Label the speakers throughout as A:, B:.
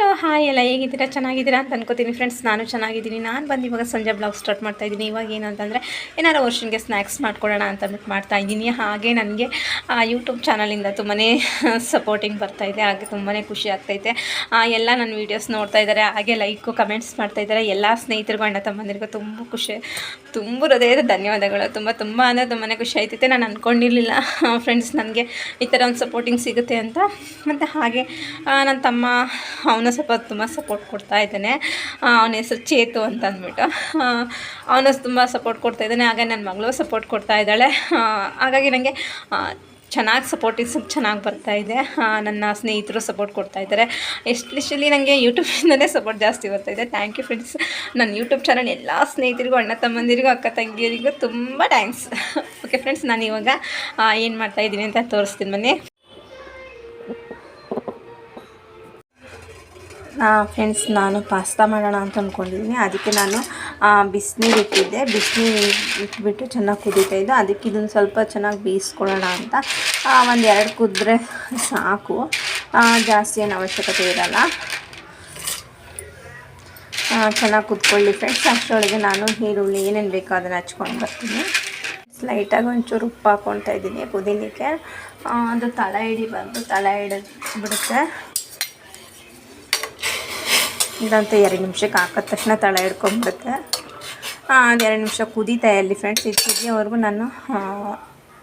A: Hello hi ಎಲ್ಲ ಹೇಗಿದ್ದೀರಾ? ಚೆನ್ನಾಗಿದ್ದೀರಾ ಅಂತ ಅನ್ಕೋತೀನಿ ಫ್ರೆಂಡ್ಸ್ ನಾನು ಚೆನ್ನಾಗಿದ್ದೀನಿ. ನಾನು ಬಂದು ಇವಾಗ ಸಂಜೆ ಬ್ಲಾಗ್ ಸ್ಟಾರ್ಟ್ ಮಾಡ್ತಾ ಇದ್ದೀನಿ. ಇವಾಗ ಏನಂತಂದರೆ ಏನಾರು ವರ್ಷನ್ಗೆ ಸ್ನ್ಯಾಕ್ಸ್ ಮಾಡ್ಕೊಳ್ಳೋಣ ಅಂತ ಮಾಡ್ತಾ ಇದ್ದೀನಿ. ಹಾಗೆ ನನಗೆ ಯೂಟ್ಯೂಬ್ ಚಾನಲಿಂದ ತುಂಬಾ ಸಪೋರ್ಟಿಂಗ್ ಬರ್ತಾ ಇದೆ. ಹಾಗೆ ತುಂಬಾ ಖುಷಿ ಆಗ್ತೈತೆ. ಎಲ್ಲ ನನ್ನ ವೀಡಿಯೋಸ್ ನೋಡ್ತಾ ಇದ್ದಾರೆ ಹಾಗೆ ಲೈಕು ಕಮೆಂಟ್ಸ್ ಮಾಡ್ತಾ ಇದ್ದಾರೆ ಎಲ್ಲ ಸ್ನೇಹಿತರಿಗೂ ಅಣ್ಣ ತಮ್ಮಂದಿರಿಗೂ ತುಂಬ ಖುಷಿ, ತುಂಬ ಹೃದಯದ ಧನ್ಯವಾದಗಳು. ತುಂಬ ತುಂಬ ಅಂದರೆ ತುಂಬಾ ಖುಷಿ ಆಯ್ತೈತೆ. ನಾನು ಅಂದ್ಕೊಂಡಿರಲಿಲ್ಲ ಫ್ರೆಂಡ್ಸ್ ನನಗೆ ಈ ಥರ ಒಂದು ಸಪೋರ್ಟಿಂಗ್ ಸಿಗುತ್ತೆ ಅಂತ. ಮತ್ತು ಹಾಗೆ ನನ್ನ ತಮ್ಮ, ಅವನ ಸ್ವಲ್ಪ ತುಂಬ ಸಪೋರ್ಟ್ ಕೊಡ್ತಾ ಇದ್ದಾನೆ. ಅವನ ಹೆಸರು ಚೇತು ಅಂತ ಅಂದ್ಬಿಟ್ಟು. ಅವನು ತುಂಬ ಸಪೋರ್ಟ್ ಕೊಡ್ತಾ ಇದ್ದಾನೆ. ಹಾಗೆ ನನ್ನ ಮಗಳು ಸಪೋರ್ಟ್ ಕೊಡ್ತಾ ಇದ್ದಾಳೆ. ಹಾಗಾಗಿ ನನಗೆ ಚೆನ್ನಾಗಿ ಸಪೋರ್ಟಿಂಗ್ಸ್ ಚೆನ್ನಾಗಿ ಬರ್ತಾ ಇದೆ. ನನ್ನ ಸ್ನೇಹಿತರು ಸಪೋರ್ಟ್ ಕೊಡ್ತಾ ಇದ್ದಾರೆ. ಎಸ್ಪೆಷಲಿ ನನಗೆ ಯೂಟ್ಯೂಬಿಂದಲೇ ಸಪೋರ್ಟ್ ಜಾಸ್ತಿ ಬರ್ತಾ ಇದೆ. ಥ್ಯಾಂಕ್ ಯು ಫ್ರೆಂಡ್ಸ್ ನನ್ನ ಯೂಟ್ಯೂಬ್ ಚಾನಲ್ ಎಲ್ಲ ಸ್ನೇಹಿತರಿಗೂ, ಅಣ್ಣ ತಮ್ಮಂದಿರಿಗೂ, ಅಕ್ಕ ತಂಗಿಯರಿಗೂ ತುಂಬ ಥ್ಯಾಂಕ್ಸ್ ಓಕೆ ಫ್ರೆಂಡ್ಸ್ ನಾನು ಇವಾಗ ಏನು ಮಾಡ್ತಾ ಇದ್ದೀನಿ ಅಂತ ತೋರಿಸ್ತೀನಿ ಬನ್ನಿ. ಫ್ರೆಂಡ್ಸ್ ನಾನು ಪಾಸ್ತಾ ಮಾಡೋಣ ಅಂತ ಅಂದ್ಕೊಂಡಿದ್ದೀನಿ ಅದಕ್ಕೆ ನಾನು ಬಿಸಿನೀರು ಇಟ್ಟಿದ್ದೆ. ಬಿಸಿನೀರು ಇಟ್ಬಿಟ್ಟು ಚೆನ್ನಾಗಿ ಕುದೀತಾ ಇದ್ದು. ಅದಕ್ಕೆ ಇದನ್ನು ಸ್ವಲ್ಪ ಚೆನ್ನಾಗಿ ಬೇಯಿಸ್ಕೊಳ್ಳೋಣ ಅಂತ. ಒಂದು ಎರಡು ಕುದ್ರೆ ಸಾಕು. ಜಾಸ್ತಿ ಏನು ಅವಶ್ಯಕತೆ ಇರಲ್ಲ. ಚೆನ್ನಾಗಿ ಕುತ್ಕೊಳ್ಳಿ ಫ್ರೆಂಡ್ಸ್ ಅಷ್ಟರೊಳಗೆ ನಾನು ಈರುಳ್ಳಿ ಏನೇನು ಬೇಕೋ ಅದನ್ನು ಹಚ್ಕೊಂಡು ಬರ್ತೀನಿ. ಲೈಟಾಗಿ ಒಂಚೂರು ಉಪ್ಪು ಹಾಕ್ಕೊಳ್ತಾ ಇದ್ದೀನಿ ಕುದಿಲಿಕ್ಕೆ ಅದು ತಳ ಹಿಡಿಬಾರ್ದು ತಳ ಹಿಡಿದ್ಬಿಡುತ್ತೆ. ಇದಂತೂ ಎರಡು ನಿಮಿಷಕ್ಕೆ ಹಾಕೋದ ತಕ್ಷಣ ತಳ ಹಿಡ್ಕೊಂಬಿಡುತ್ತೆ ಅದು ಎರಡು ನಿಮಿಷ ಕುದೀತಾ ಇರಲಿ ಫ್ರೆಂಡ್ಸ್ ಇದು ಕುದಿಯೋವರೆಗೂ ನಾನು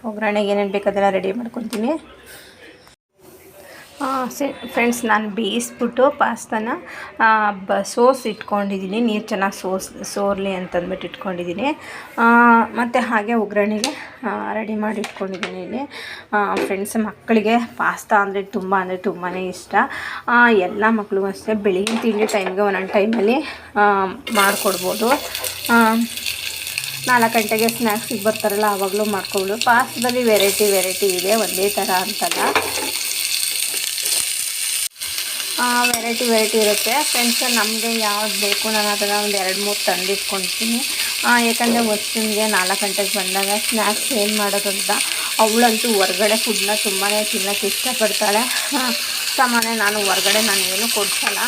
A: ಒಗ್ಗರಣೆಗೆ ಏನೇನು ಬೇಕಾದೆಲ್ಲ ರೆಡಿ ಮಾಡ್ಕೊತೀನಿ. ಫ್ರೆಂಡ್ಸ್ ನಾನು ಬೇಯಿಸ್ಬಿಟ್ಟು ಪಾಸ್ತಾನ ಸೋಸ್ ಇಟ್ಕೊಂಡಿದ್ದೀನಿ ನೀರು ಚೆನ್ನಾಗಿ ಸೋಸ್, ಸೋರಲಿ ಅಂತಂದ್ಬಿಟ್ಟು ಇಟ್ಕೊಂಡಿದ್ದೀನಿ ಮತ್ತು ಹಾಗೆ ಒಗ್ಗರಣೆಗೆ ರೆಡಿ ಮಾಡಿ ಇಟ್ಕೊಂಡಿದ್ದೀನಿ ಇಲ್ಲಿ. ಫ್ರೆಂಡ್ಸ್ ಮಕ್ಕಳಿಗೆ ಪಾಸ್ತಾ ಅಂದರೆ ತುಂಬ ಅಂದರೆ ತುಂಬಾ ಇಷ್ಟ. ಎಲ್ಲ ಮಕ್ಕಳಿಗೂ ಅಷ್ಟೇ, ಬೆಳಗಿನ ತಿಂಡಿ ಟೈಮ್ಗೆ ಒಂದೊಂದು ಟೈಮಲ್ಲಿ ಮಾಡಿಕೊಡ್ಬೋದು. ನಾಲ್ಕು ಗಂಟೆಗೆ ಸ್ನ್ಯಾಕ್ಸಿಗೆ ಬರ್ತಾರಲ್ಲ ಆವಾಗಲೂ ಮಾಡ್ಕೊಬೋದು. ಪಾಸ್ತಾದಲ್ಲಿ ವೆರೈಟಿ ವೆರೈಟಿ ಇದೆ, ಒಂದೇ ಥರ ಅಂತಲ್ಲ. ವೆರೈಟಿ ವೆರೈಟಿ ಇರುತ್ತೆ. ಫ್ರೆಂಡ್ಸ್ ನಮಗೆ ಯಾವ್ದು ಬೇಕು ನಾನು ಅದನ್ನು ಒಂದು ಎರಡು ಮೂರು ತಂದಿಟ್ಕೊಳ್ತೀನಿ ಯಾಕಂದರೆ ವರ್ಷನ್ಗೆ ನಾಲ್ಕು ಗಂಟೆಗೆ ಬಂದಾಗ ಸ್ನ್ಯಾಕ್ಸ್ ಏನು ಮಾಡೋದು ಅಂತ ಅವಳಂತೂ ಹೊರ್ಗಡೆ ಫುಡ್ನ ತುಂಬಾ ತಿನ್ನೋಕ್ಕೆ ಇಷ್ಟಪಡ್ತಾಳೆ. ಸಾಮಾನ್ಯ ನಾನು ಹೊರ್ಗಡೆ ನಾನು ಏನು ಕೊಡ್ಸಲ್ಲ.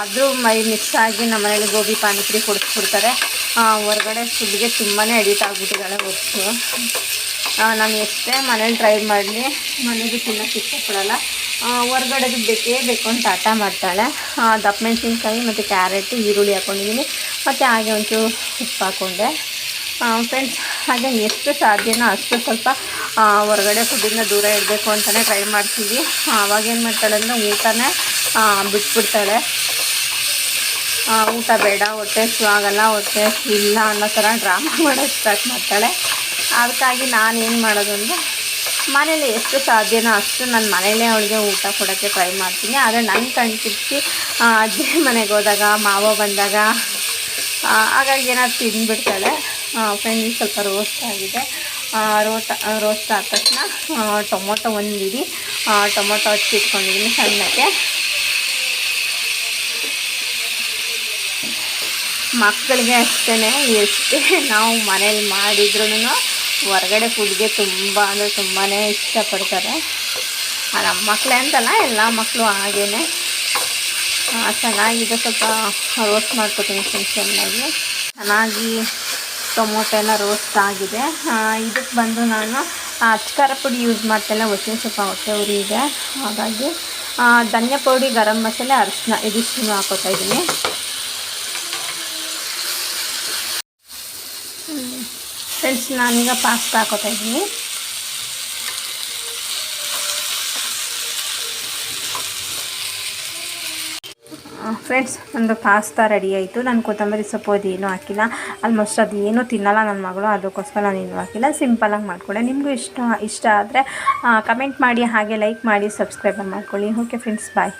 A: ಆದರೂ ಮೈ ಮಿಕ್ಸ್ ಆಗಿ ನಮ್ಮ ಮನೇಲಿ ಗೋಬಿ ಪಾನಿಪುರಿ ಕೊಡಿಸ್ಬಿಡ್ತಾರೆ ಹೊರಗಡೆ ಫುಡ್ಗೆ ತುಂಬಾ ಅಡಿಟ್ ಆಗಿಬಿಟ್ಟಿದ್ದಾಳೆ ಹೊತ್ತು ನಾನು ಎಷ್ಟೇ ಮನೇಲಿ ಟ್ರೈ ಮಾಡಲಿ ಮನೆಗೆ ತಿನ್ನೋಕ್ಕೆ ಇಷ್ಟಪಡಲ್ಲ. ಹೊರ್ಗಡೆದು ಬೇಕೇ ಬೇಕು ಅಂತ ಆಟ ಮಾಡ್ತಾಳೆ. ದಪ್ಪ ಮೆಣಸಿನ್ಕಾಯಿ ಮತ್ತು ಕ್ಯಾರೆಟು, ಈರುಳ್ಳಿ ಹಾಕ್ಕೊಂಡಿದ್ದೀನಿ ಮತ್ತು ಹಾಗೆ ಒಂಚೂರು ಉಪ್ಪು ಹಾಕ್ಕೊಂಡೆ ಫ್ರೆಂಡ್ಸ್ ಹಾಗೆ ಎಷ್ಟು ಸಾಧ್ಯನೋ ಅಷ್ಟು ಸ್ವಲ್ಪ ಹೊರಗಡೆ ಫುಡ್ಡಿಂದ ದೂರ ಇಡಬೇಕು ಅಂತಲೇ ಟ್ರೈ ಮಾಡ್ತೀವಿ. ಆವಾಗ ಏನು ಮಾಡ್ತಾಳೆ ಅಂದರೆ ಊಟನೇ ಬಿಟ್ಬಿಡ್ತಾಳೆ. ಊಟ ಬೇಡ, ಹೊಟ್ಟೆ ಹಸ್ವು ಆಗಲ್ಲ, ಹೊಟ್ಟೆ ಇಲ್ಲ ಅನ್ನೋ ಥರ ಡ್ರಾಮಾ ಮಾಡೋದು ಸ್ಟಾರ್ಟ್ ಮಾಡ್ತಾಳೆ. ಅದಕ್ಕಾಗಿ ನಾನು ಏನು ಮಾಡೋದು ಅಂದರೆ ಮನೇಲಿ ಎಷ್ಟು ಸಾಧ್ಯನೋ ಅಷ್ಟು ನಾನು ಮನೇಲೇ ಅವಳಿಗೆ ಊಟ ಕೊಡೋಕ್ಕೆ ಟ್ರೈ ಮಾಡ್ತೀನಿ. ಆದರೆ ನನ್ನ ಕಣ್ ಅಜ್ಜಿ ಮನೆಗೆ ಹೋದಾಗ, ಮಾವ ಬಂದಾಗ ಹಾಗಾಗಿ ಏನಾದ್ರು ತಿಂದುಬಿಡ್ತಾಳೆ. ಫ್ರೆಂಡ್ ಸ್ವಲ್ಪ ರೋಸ್ಟ್ ಆಗಿದೆ. ರೋಟ ರೋಸ್ಟ್ ಆದ ತಕ್ಷಣ ಟೊಮೊಟೊ ಒಂದು ಇಡಿ ಟೊಮೊಟೊ ಹಚ್ಚಿಟ್ಕೊಂಡಿದ್ದೀನಿ ಸಣ್ಣಕ್ಕೆ. ಮಕ್ಕಳಿಗೆ ಅಷ್ಟೇ ಎಷ್ಟೇ ನಾವು ಮನೇಲಿ ಮಾಡಿದ್ರೂ ಹೊರಗಡೆ ಫುಡ್ಗೆ ತುಂಬ ಅಂದರೆ ತುಂಬಾ ಇಷ್ಟಪಡ್ತಾರೆ. ನಮ್ಮ ಮಕ್ಕಳೇ ಅಂತಲ್ಲ, ಎಲ್ಲ ಮಕ್ಕಳು ಹಾಗೇ ಚೆನ್ನಾಗಿದೆ, ಸ್ವಲ್ಪ ರೋಸ್ಟ್ ಮಾಡ್ಕೊತೀನಿ ಸ್ವಲ್ಪ ಚೆನ್ನಾಗಿ ಟೊಮೊಟೊ ಎಲ್ಲ ರೋಸ್ಟ್ ಆಗಿದೆ. ಇದಕ್ಕೆ ಬಂದು ನಾನು ಅಚ್ಕಾರ ಪುಡಿ ಯೂಸ್ ಮಾಡ್ತೇನೆ, ಹೊಟ್ಟೆ ಸ್ವಲ್ಪ ಹೊಟ್ಟೆ ಉರಿ ಇದೆ ಹಾಗಾಗಿ ಧನ್ಯ ಪುಡಿ, ಗರಂ ಮಸಾಲೆ ಅರಿಶಿನ ಇದಿಷ್ಟು ಹಾಕೋತಾ ಇದ್ದೀನಿ. ಫ್ರೆಂಡ್ಸ್ ನಾನೀಗ ಪಾಸ್ತಾ ಹಾಕೋತಾ ಇದ್ದೀನಿ ಫ್ರೆಂಡ್ಸ್ ಒಂದು ಪಾಸ್ತಾ ರೆಡಿ ಆಯಿತು. ನಾನು ಕೊತ್ತಂಬರಿ ಸೊಪ್ಪು ಅದೇನು ಹಾಕಿಲ್ಲ. ಆಲ್ಮೋಸ್ಟ್ ಅದು ಏನೂ ತಿನ್ನಲ್ಲ ನನ್ನ ಮಗಳು, ಅದಕ್ಕೋಸ್ಕರ ನಾನು ಏನೂ ಹಾಕಿಲ್ಲ. ಸಿಂಪಲಾಗಿ ಮಾಡಿಕೊಡೆ ನಿಮಗೂ ಇಷ್ಟ ಇಷ್ಟ ಆದರೆ ಕಮೆಂಟ್ ಮಾಡಿ, ಹಾಗೆ ಲೈಕ್ ಮಾಡಿ ಸಬ್ಸ್ಕ್ರೈಬ್ ಮಾಡ್ಕೊಳ್ಳಿ. Okay friends bye